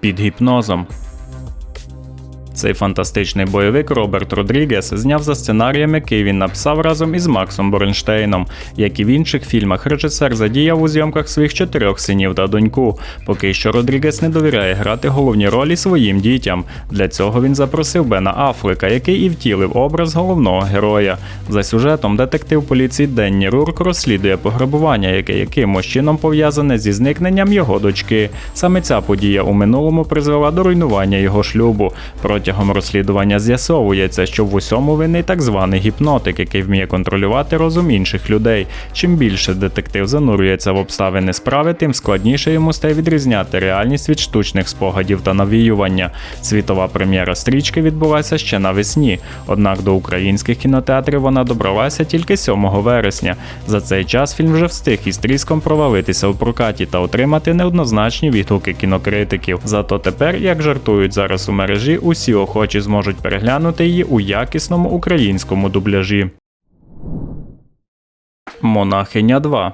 Під гіпнозом. Цей фантастичний бойовик Роберт Родрігес зняв за сценарієм, який він написав разом із Максом Боренштейном. Як і в інших фільмах, режисер задіяв у зйомках своїх чотирьох синів та доньку. Поки що Родрігес не довіряє грати головні ролі своїм дітям. Для цього він запросив Бена Афлека, який і втілив образ головного героя. За сюжетом детектив поліції Денні Рурк розслідує пограбування, яке якимось чином пов'язане зі зникненням його дочки. Саме ця подія у минулому призвела до руйнування його шлюбу. Протягом розслідування з'ясовується, що в усьому винний так званий гіпнотик, який вміє контролювати розум інших людей. Чим більше детектив занурюється в обставини справи, тим складніше йому стає відрізняти реальність від штучних спогадів та навіювання. Світова прем'єра стрічки відбулася ще навесні, однак до українських кінотеатрів вона добралася тільки 7 вересня. За цей час фільм вже встиг із тріском провалитися у прокаті та отримати неоднозначні відгуки кінокритиків. Зато тепер, як жартують зараз у мережі, усі охочі зможуть переглянути її у якісному українському дубляжі. Монахиня 2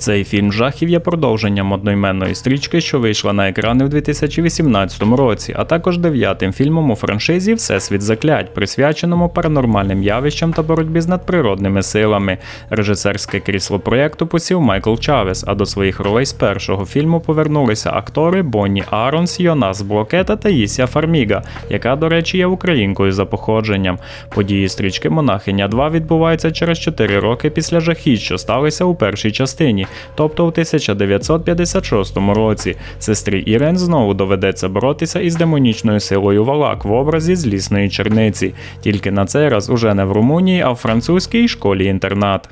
цей фільм жахів є продовженням одноіменної стрічки, що вийшла на екрани в 2018 році, а також дев'ятим фільмом у франшизі Всесвіт заклять, присвяченому паранормальним явищам та боротьбі з надприродними силами. Режисерське крісло проєкту посів Майкл Чавес, а до своїх ролей з першого фільму повернулися актори Бонні Аронс, Йонас Блоке та Таїсія Фарміга, яка, до речі, є українкою за походженням. Події стрічки Монахиня 2 відбуваються через 4 роки після жахіть, що сталися у першій частині тобто у 1956 році. Сестрі Ірен знову доведеться боротися із демонічною силою Валак в образі злісної черниці, тільки на цей раз уже не в Румунії, а в французькій школі інтернат.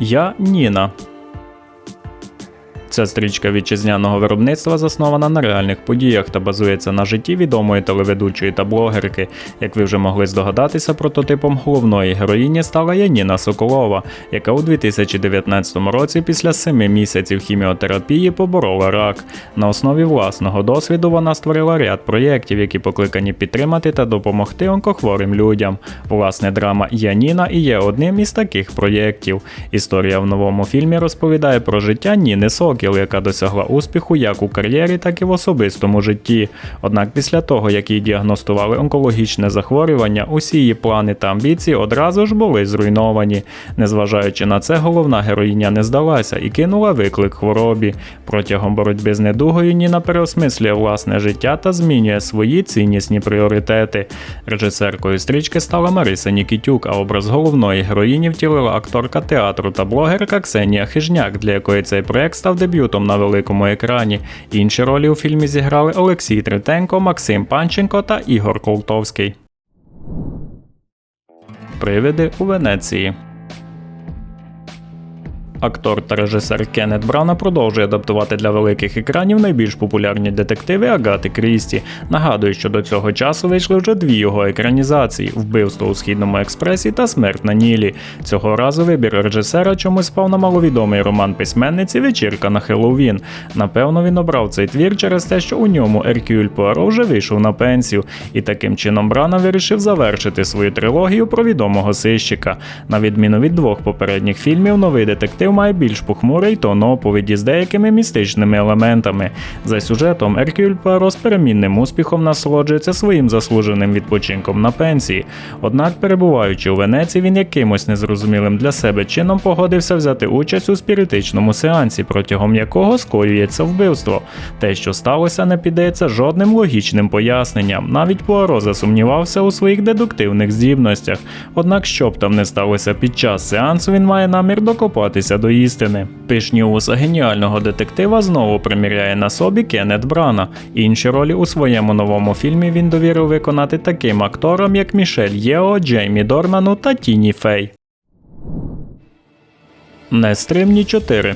Я Ніна. Ця стрічка вітчизняного виробництва заснована на реальних подіях та базується на житті відомої телеведучої та блогерки. Як ви вже могли здогадатися, прототипом головної героїні стала Яніна Соколова, яка у 2019 році після семи місяців хіміотерапії поборола рак. На основі власного досвіду вона створила ряд проєктів, які покликані підтримати та допомогти онкохворим людям. Власне, драма Яніна і є одним із таких проєктів. Історія в новому фільмі розповідає про життя Ніни Сокіл. Меркел, яка досягла успіху як у кар'єрі, так і в особистому житті. Однак після того, як їй діагностували онкологічне захворювання, усі її плани та амбіції одразу ж були зруйновані. Незважаючи на це, головна героїня не здалася і кинула виклик хворобі. Протягом боротьби з недугою Ніна переосмислює власне життя та змінює свої ціннісні пріоритети. Режисеркою стрічки стала Мариса Нікітюк, а образ головної героїні втілила акторка театру та блогерка Ксенія Хижняк, для якої цей проект став дебютом дебютом на великому екрані. Інші ролі у фільмі зіграли Олексій Третенко, Максим Панченко та Ігор Колтовський. Привиди у Венеції. Актор та режисер Кеннет Брана продовжує адаптувати для великих екранів найбільш популярні детективи Агати Крісті. Нагадую, що до цього часу вийшли вже дві його екранізації: вбивство у східному експресі та смерть на Нілі. Цього разу вибір режисера чомусь спав на маловідомий роман письменниці Вечірка на Хеллоуін. Напевно, він обрав цей твір через те, що у ньому Еркюль Пуаро вже вийшов на пенсію, і таким чином Брана вирішив завершити свою трилогію про відомого сищика. На відміну від двох попередніх фільмів, новий детектив має більш похмурий тон оповіді з деякими містичними елементами. За сюжетом Еркюль Пуаро з перемінним успіхом насолоджується своїм заслуженим відпочинком на пенсії. Однак, перебуваючи у Венеції, він якимось незрозумілим для себе чином погодився взяти участь у спіритичному сеансі, протягом якого скоюється вбивство. Те, що сталося, не піддається жодним логічним поясненням. Навіть Пуаро засумнівався у своїх дедуктивних здібностях. Однак, що б там не сталося під час сеансу, він має намір докопатися до істини. Пишні уса геніального детектива знову приміряє на собі Кеннет Брана. Інші ролі у своєму новому фільмі він довірив виконати таким акторам, як Мішель Єо, Джеймі Дорману та Тіні Фей. Нестримні 4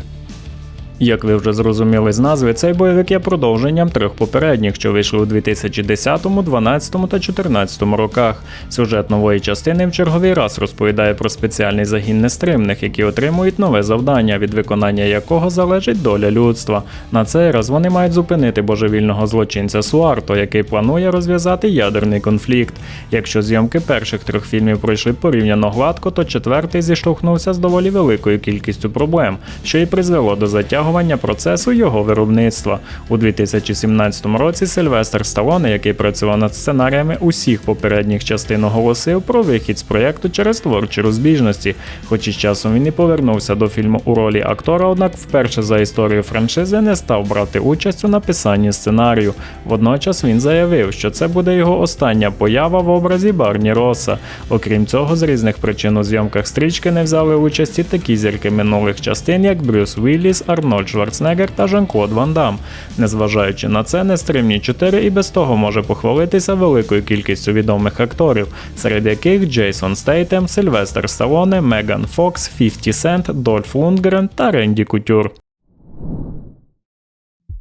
як ви вже зрозуміли з назви, цей бойовик є продовженням трьох попередніх, що вийшли у 2010, 2012 та 2014 роках. Сюжет нової частини в черговий раз розповідає про спеціальний загін нестримних, які отримують нове завдання, від виконання якого залежить доля людства. На цей раз вони мають зупинити божевільного злочинця Суарто, який планує розв'язати ядерний конфлікт. Якщо зйомки перших трьох фільмів пройшли порівняно гладко, то четвертий зіштовхнувся з доволі великою кількістю проблем, що й призвело до затягу затягування процесу його виробництва. У 2017 році Сильвестр Сталоне, який працював над сценаріями усіх попередніх частин, оголосив про вихід з проєкту через творчі розбіжності. Хоч із часом він і повернувся до фільму у ролі актора, однак вперше за історію франшизи не став брати участь у написанні сценарію. Водночас він заявив, що це буде його остання поява в образі Барні Роса. Окрім цього, з різних причин у зйомках стрічки не взяли участь і такі зірки минулих частин, як Брюс Вілліс, Арнольд Шварценеггер та Жан-Клод Ван Дам. Незважаючи на це, нестримні 4 і без того може похвалитися великою кількістю відомих акторів, серед яких Джейсон Стейтем, Сильвестр Сталоне, Меган Фокс, 50 Сент, Дольф Лундгрен та Ренді Кутюр.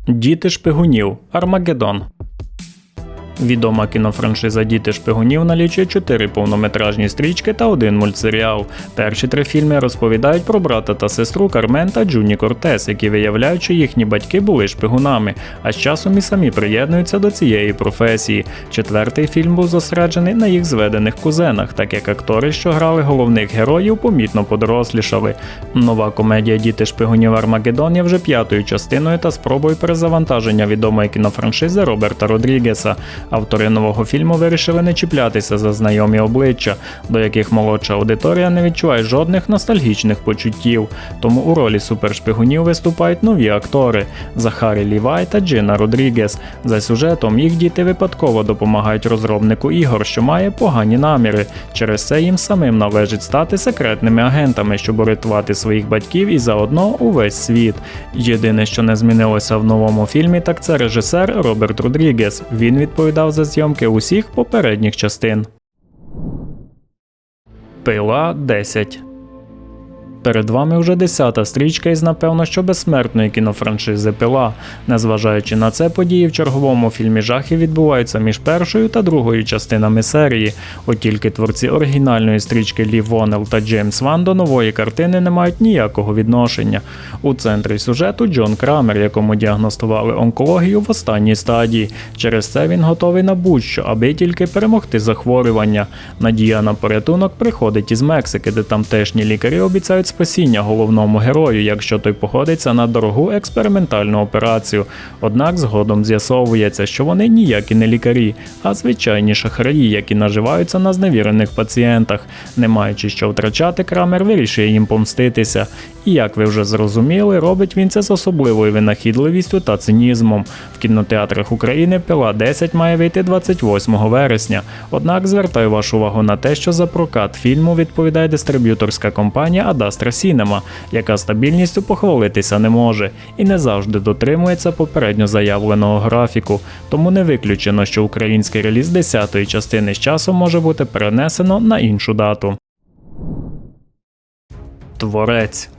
Діти шпигунів Армагеддон Відома кінофраншиза Діти шпигунів налічує чотири повнометражні стрічки та один мультсеріал. Перші три фільми розповідають про брата та сестру Кармен та Джуні Кортес, які виявляють, що їхні батьки були шпигунами, а з часом і самі приєднуються до цієї професії. Четвертий фільм був зосереджений на їх зведених кузенах, так як актори, що грали головних героїв, помітно подорослішали. Нова комедія Діти шпигунів Армагеддон є вже п'ятою частиною та спробою перезавантаження відомої кінофраншизи Роберта Родрігеса. Автори нового фільму вирішили не чіплятися за знайомі обличчя, до яких молодша аудиторія не відчуває жодних ностальгічних почуттів. Тому у ролі супершпигунів виступають нові актори Захарі Лівай та Джина Родрігес. За сюжетом їх діти випадково допомагають розробнику ігор, що має погані наміри. Через це їм самим належить стати секретними агентами, щоб рятувати своїх батьків і заодно увесь світ. Єдине, що не змінилося в новому фільмі, так це режисер Роберт Родрігес. Він відповідав за зйомки усіх попередніх частин. Пила 10 Перед вами вже десята стрічка із, напевно, що безсмертної кінофраншизи Пила. Незважаючи на це, події в черговому фільмі жахів відбуваються між першою та другою частинами серії. От тільки творці оригінальної стрічки Лі Вонел та Джеймс Ван до нової картини не мають ніякого відношення. У центрі сюжету Джон Крамер, якому діагностували онкологію в останній стадії. Через це він готовий на будь-що, аби тільки перемогти захворювання. Надія на порятунок приходить із Мексики, де тамтешні лікарі обіцяють спасіння головному герою, якщо той походиться на дорогу експериментальну операцію. Однак згодом з'ясовується, що вони ніякі не лікарі, а звичайні шахраї, які наживаються на зневірених пацієнтах. Не маючи що втрачати, Крамер вирішує їм помститися. І як ви вже зрозуміли, робить він це з особливою винахідливістю та цинізмом. В кінотеатрах України Пила 10 має вийти 28 вересня. Однак звертаю вашу увагу на те, що за прокат фільму відповідає дистриб'юторська компанія Adastra Cinema, яка стабільністю похвалитися не може і не завжди дотримується попередньо заявленого графіку. Тому не виключено, що український реліз 10-ї частини з часом може бути перенесено на іншу дату. Творець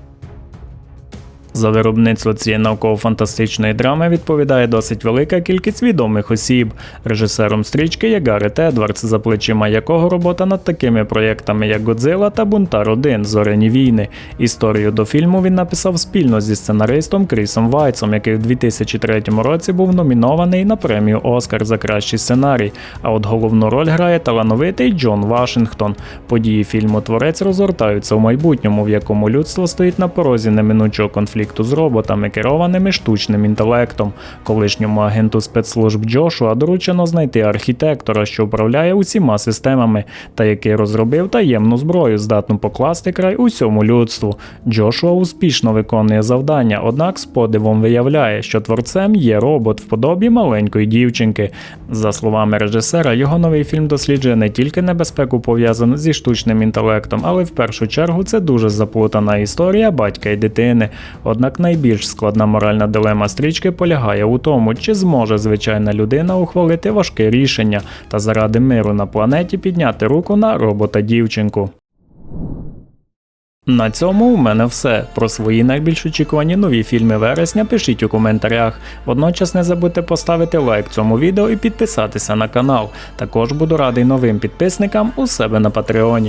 за виробництво цієї науково-фантастичної драми відповідає досить велика кількість відомих осіб. Режисером стрічки є Гарет Едвардс, за плечима якого робота над такими проєктами, як Годзила та Бунтар 1 Зоряні війни. Історію до фільму він написав спільно зі сценаристом Крісом Вайцом, який в 2003 році був номінований на премію Оскар за кращий сценарій. А от головну роль грає талановитий Джон Вашингтон. Події фільму Творець розгортаються в майбутньому, в якому людство стоїть на порозі неминучого конфлікту з роботами, керованими штучним інтелектом. Колишньому агенту спецслужб Джошуа доручено знайти архітектора, що управляє усіма системами, та який розробив таємну зброю, здатну покласти край усьому людству. Джошуа успішно виконує завдання, однак з подивом виявляє, що творцем є робот в подобі маленької дівчинки. За словами режисера, його новий фільм досліджує не тільки небезпеку пов'язану зі штучним інтелектом, але в першу чергу це дуже заплутана історія батька і дитини. Однак найбільш складна моральна дилема стрічки полягає у тому, чи зможе звичайна людина ухвалити важке рішення та заради миру на планеті підняти руку на робота дівчинку. На цьому у мене все. Про свої найбільш очікувані нові фільми вересня пишіть у коментарях. Водночас не забудьте поставити лайк цьому відео і підписатися на канал. Також буду радий новим підписникам у себе на Патреоні.